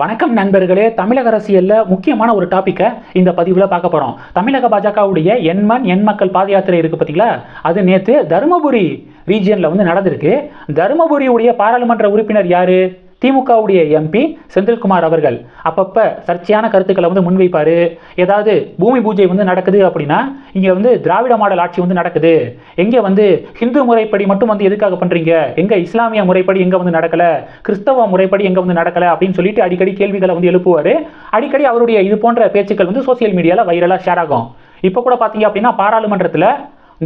வணக்கம் நண்பர்களே தமிழக அரசியலில் முக்கியமான ஒரு டாப்பிக்கை இந்த பதிவில் பார்க்க போகிறோம் தமிழக பாஜகவுடைய எண்மண் எண் மக்கள் பாத யாத்திரை இருக்குது பார்த்தீங்களா அது நேற்று தருமபுரி ரீஜியனில் வந்து நடந்திருக்கு. தருமபுரியுடைய பாராளுமன்ற உறுப்பினர் யார்? திமுகவுடைய எம்பி செந்தில்குமார் அவர்கள் அப்பப்போ சர்ச்சையான கருத்துக்களை வந்து முன்வைப்பார். ஏதாவது பூமி பூஜை வந்து நடக்குது அப்படின்னா இங்கே வந்து திராவிட மாடல் ஆட்சி வந்து நடக்குது. எங்கே வந்து ஹிந்து முறைப்படி மட்டும் வந்து எதுக்காக பண்ணுறீங்க எங்கே இஸ்லாமிய முறைப்படி எங்கே வந்து நடக்கலை? கிறிஸ்தவ முறைப்படி எங்கே வந்து நடக்கலை? அப்படின்னு சொல்லிட்டு அடிக்கடி கேள்விகளை வந்து எழுப்புவார். அடிக்கடி அவருடைய இது போன்ற பேச்சுக்கள் வந்து சோசியல் மீடியாவில் வைரலாக ஷேர் ஆகும். இப்போ கூட பார்த்தீங்க அப்படின்னா பாராளுமன்றத்தில்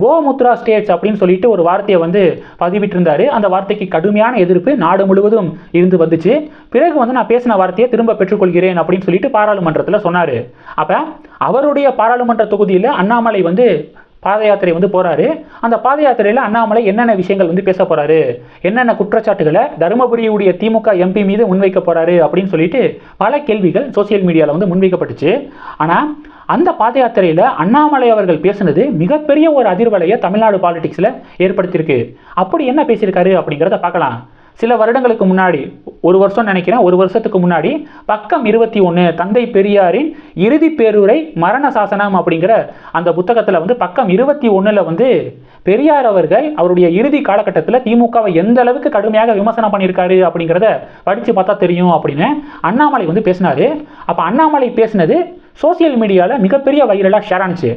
கோமுத்ரா ஸ்டேட்ஸ் அப்படின்னு சொல்லிட்டு ஒரு வார்த்தையை வந்து பதிவிட்டிருந்தாரு. அந்த வார்த்தைக்கு கடுமையான எதிர்ப்பு நாடு முழுவதும் இருந்து வந்துச்சு. பிறகு வந்து நான் பேசின வார்த்தையை திரும்ப பெற்றுக்கொள்கிறேன் அப்படின்னு சொல்லிட்டு பாராளுமன்றத்தில் சொன்னார். அப்போ அவருடைய பாராளுமன்ற தொகுதியில் அண்ணாமலை வந்து பாத யாத்திரை வந்து போகிறாரு அந்த பாத யாத்திரையில் அண்ணாமலை என்னென்ன விஷயங்கள் வந்து பேச போகிறாரு என்னென்ன குற்றச்சாட்டுகளை தருமபுரியுடைய திமுக எம்பி மீது முன்வைக்க போகிறாரு அப்படின்னு சொல்லிட்டு பல கேள்விகள் சோசியல் மீடியாவில் வந்து முன்வைக்கப்பட்டுச்சு. ஆனால் அந்த பாத யாத்திரையில் அண்ணாமலை அவர்கள் பேசுனது மிகப்பெரிய ஒரு அதிர்வலையை தமிழ்நாடு பாலிடிக்ஸில் ஏற்படுத்தியிருக்கு. அப்படி என்ன பேசியிருக்காரு அப்படிங்கிறத பார்க்கலாம். சில வருடங்களுக்கு முன்னாடி ஒரு வருஷம் நினைக்கிறேன் ஒரு வருஷத்துக்கு முன்னாடி பக்கம் இருபத்தி ஒன்று தந்தை பெரியாரின் இறுதி பேருரை மரண சாசனம் அப்படிங்கிற அந்த புத்தகத்தில் வந்து பக்கம் இருபத்தி ஒன்றில் வந்து பெரியார் அவர்கள் அவருடைய இறுதி காலகட்டத்தில் திமுகவை எந்த அளவுக்கு கடுமையாக விமர்சனம் பண்ணியிருக்காரு அப்படிங்கிறத படித்து பார்த்தா தெரியும் அப்படின்னு அண்ணாமலை வந்து பேசினாரு. அப்போ அண்ணாமலை பேசினது சோசியல் மீடியாவில் மிகப்பெரிய வைரலாக ஷேர் ஆனிச்சு.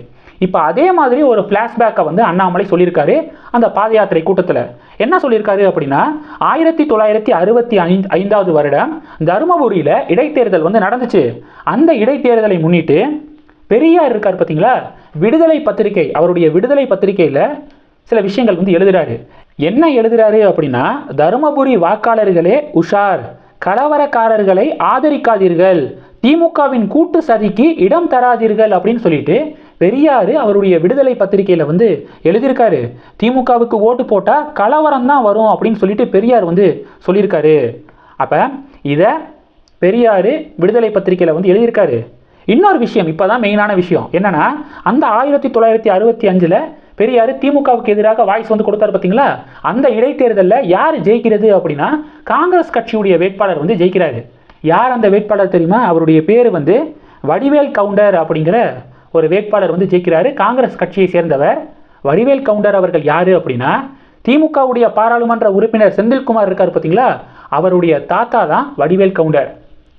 இப்போ அதே மாதிரி ஒரு ஃப்ளாஷ்பேக்கை வந்து அண்ணாமலை சொல்லியிருக்காரு அந்த பாத யாத்திரை கூட்டத்தில். என்ன சொல்லியிருக்காரு அப்படின்னா ஆயிரத்தி தொள்ளாயிரத்தி அறுபத்தி ஐந்து ஐந்தாவது வருடம் தருமபுரியில் இடைத்தேர்தல் வந்து நடந்துச்சு. அந்த இடைத்தேர்தலை முன்னிட்டு பெரியார் இருக்கார் பார்த்தீங்களா விடுதலை பத்திரிகை அவருடைய விடுதலை பத்திரிகையில் சில விஷயங்கள் வந்து எழுதுறாரு. என்ன எழுதுறாரு அப்படின்னா தருமபுரி வாக்காளர்களே உஷார் கலவரக்காரர்களை ஆதரிக்காதீர்கள் திமுகவின் கூட்டு சதிக்கு இடம் தராதீர்கள் அப்படின்னு சொல்லிட்டு பெரியார் அவருடைய விடுதலை பத்திரிகையில் வந்து எழுதியிருக்காரு. திமுகவுக்கு ஓட்டு போட்டால் கலவரம் தான் வரும் அப்படின்னு சொல்லிட்டு பெரியார் வந்து சொல்லியிருக்காரு. அப்போ இதை பெரியார் விடுதலை பத்திரிகையில் வந்து எழுதியிருக்காரு. இன்னொரு விஷயம் இப்போ தான் மெயினான விஷயம். என்னென்னா அந்த ஆயிரத்தி தொள்ளாயிரத்தி அறுபத்தி அஞ்சில் பெரியார் திமுகவுக்கு எதிராக வாய்ஸ் வந்து கொடுத்தாரு பார்த்தீங்களா அந்த இடைத்தேர்தலில் யார் ஜெயிக்கிறது அப்படின்னா காங்கிரஸ் கட்சியுடைய வேட்பாளர் வந்து ஜெயிக்கிறாரு. யார் அந்த வேட்பாளர் தெரியுமா? அவருடைய பேர் வந்து வடிவேல் கவுண்டர் அப்படிங்கிற ஒரு வேட்பாளர் வந்து ஜெயிக்கிறாரு. காங்கிரஸ் கட்சியை சேர்ந்தவர் வடிவேல் கவுண்டர் அவர்கள் யார் அப்படின்னா திமுகவுடைய பாராளுமன்ற உறுப்பினர் செந்தில்குமார் இருக்கார் பார்த்தீங்களா அவருடைய தாத்தா தான் வடிவேல் கவுண்டர்.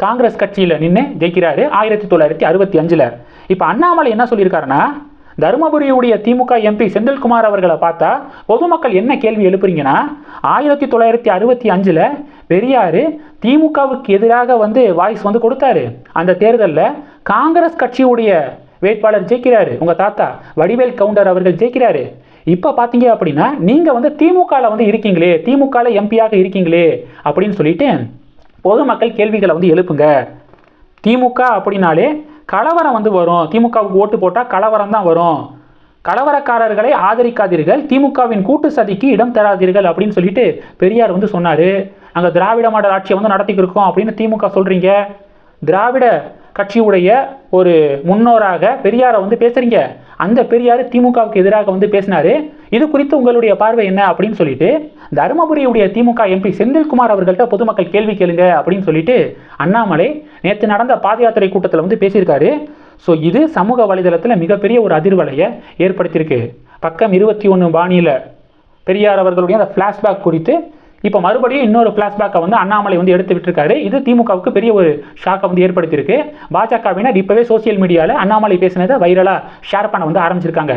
காங்கிரஸ் கட்சியில் நின்று ஜெயிக்கிறாரு ஆயிரத்தி தொள்ளாயிரத்தி அறுபத்தி அஞ்சில். இப்போ அண்ணாமலை என்ன சொல்லியிருக்காருன்னா தருமபுரியுடைய திமுக எம்பி செந்தில்குமார் அவர்களை பார்த்தா பொதுமக்கள் என்ன கேள்வி எழுப்புறீங்கன்னா ஆயிரத்தி தொள்ளாயிரத்தி அறுபத்தி அஞ்சில் பெரியார் திமுகவுக்கு எதிராக வந்து வாய்ஸ் வந்து கொடுத்தாரு. அந்த தேர்தலில் காங்கிரஸ் கட்சியுடைய வேட்பாளர் ஜெயிக்கிறாரு. உங்கள் தாத்தா வடிவேல் கவுண்டர் அவர்கள் ஜெயிக்கிறாரு. இப்போ பார்த்தீங்க அப்படின்னா நீங்கள் வந்து திமுகவில் வந்து இருக்கீங்களே திமுகவில் எம்பியாக இருக்கீங்களே அப்படின்னு சொல்லிட்டு பொதுமக்கள் கேள்விகளை வந்து எழுப்புங்க. திமுக அப்படின்னாலே கலவரம் வந்து வரும். திமுகவுக்கு ஓட்டு போட்டால் கலவரம் தான் வரும். கலவரக்காரர்களை ஆதரிக்காதீர்கள். திமுகவின் கூட்டு சதிக்கு இடம் தராதீர்கள் அப்படின்னு சொல்லிட்டு பெரியார் வந்து சொன்னார். நாங்கள் திராவிட மாடல் ஆட்சியை வந்து நடத்திக்கிட்டு இருக்கோம் அப்படின்னு திமுக சொல்கிறீங்க திராவிட கட்சியுடைய ஒரு முன்னோராக பெரியாரை வந்து பேசுகிறீங்க அந்த பெரியார் திமுகவுக்கு எதிராக வந்து பேசினாரு. இது குறித்து உங்களுடைய பார்வை என்ன அப்படின்னு சொல்லிட்டு தருமபுரியுடைய திமுக எம்பி செந்தில்குமார் அவர்கள்ட்ட பொதுமக்கள் கேள்வி கேளுங்க அப்படின்னு சொல்லிட்டு அண்ணாமலை நேற்று நடந்த பாத யாத்திரை கூட்டத்தில் வந்து பேசியிருக்காரு. ஸோ இது சமூக வலைதளத்தில் மிகப்பெரிய ஒரு அதிர்வலையை ஏற்படுத்தியிருக்கு. பக்கம் இருபத்தி ஒன்று பாணியில் பெரியார் அவர்களுடைய அந்த ஃப்ளாஷ்பேக் குறித்து இப்போ மறுபடியும் இன்னொரு ஃப்ளாஷ்பேக்கை வந்து அண்ணாமலை வந்து எடுத்து விட்டுருக்காரு. இது திமுகவுக்கு பெரிய ஒரு ஷாக்கை வந்து ஏற்படுத்தியிருக்கு. பாஜகவினர் இப்போவே சோசியல் மீடியாவில் அண்ணாமலை பேசினதை வைரலாக ஷேர் பண்ண வந்து ஆரம்பிச்சிருக்காங்க.